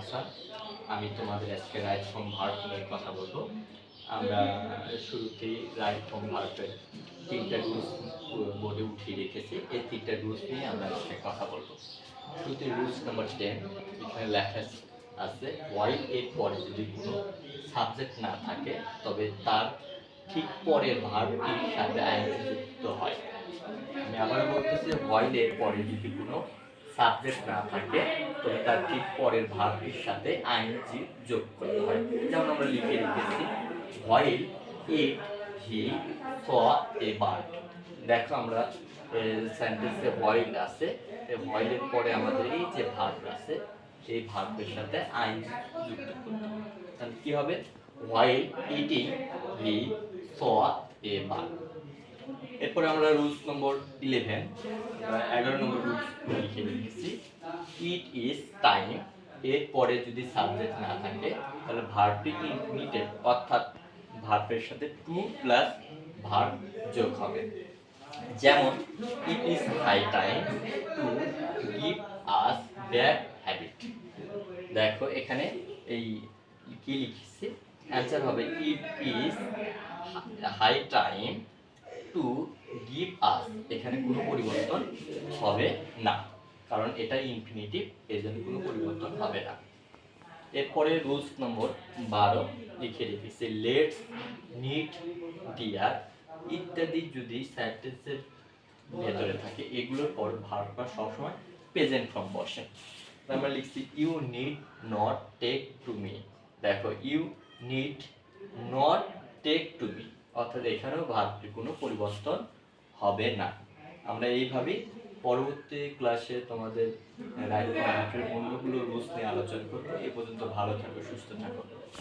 হাসান আমি তোমাদের আজকে রাইট ফ্রম ভার্ট নিয়ে কথা বলব। আমরা শুরুতেই রাইট ফ্রম ভার্টের তিনটা রুলস বোর্ডে উঠিয়ে রেখেছি। এই তিনটা রুলস নিয়ে আমরা আজকে কথা বলব। শুরুতে রুলস নাম্বার টেন এখানে লেখা আছে। ওয়াই এর পরে যদি কোনো সাবজেক্ট না থাকে, তবে তার ঠিক পরের ভার্বটির সাথে আইনটি যুক্ত হয়। আমি আবার বলতেছি এর পরে যদি কোনো সাবজেক্ট না থাকে তবে তার ঠিক পরের ভার্বটির সাথে আইনজি যোগ করতে হয়। যেমন আমরা লিখে রেখেছি ভয়েল ইট হি স এ বার্ড দেখো আমরা সেন্টেন্সে ভয়েল আছে ভয়েলের পরে আমাদের এই যে ভার্ব আছে, এই ভার্বের সাথে আইন যুক্ত করতে তাহলে কি হবে? While eating he saw a bird এরপরে আমরা রুলস নম্বর ইলেভেন এগারো নম্বর রুলস লিখে রেখেছি ইট ইজ টাইম এর পরে যদি সাবজেক্ট না থাকে, তাহলে ভার্বটি ইনফিনিটেড অর্থাৎ ভার্বের সাথে টু প্লাস ভার্ব যোগ হবে। যেমন it is high time to give us bad habit দেখো, এখানে এই কি লিখেছি? অ্যান্সার হবে it is high time to give us, এখানে কোনো পরিবর্তন হবে না। কারণ এটা ইনফিনিটিভ এর জন্য কোনো পরিবর্তন হবে না। এরপরে রুলস নম্বর বারো লিখে রেখেছি লেটস নিট ডিয়ার ইত্যাদি যদি সেন্টেন্সের ভেতরে থাকে, এগুলোর পর ভার্বটা সবসময় প্রেজেন্ট ফর্ম বসে। আমরা লিখছি you need not take to me দেখো you need not take to me অর্থাৎ এখানেও ভাব কোনো পরিবর্তন হবে না। আমরা এইভাবেই পরবর্তী ক্লাসে তোমাদের রাইট অন্যগুলো রুলস নিয়ে আলোচনা করব এ পর্যন্ত ভালো থাকো, সুস্থ থাকো।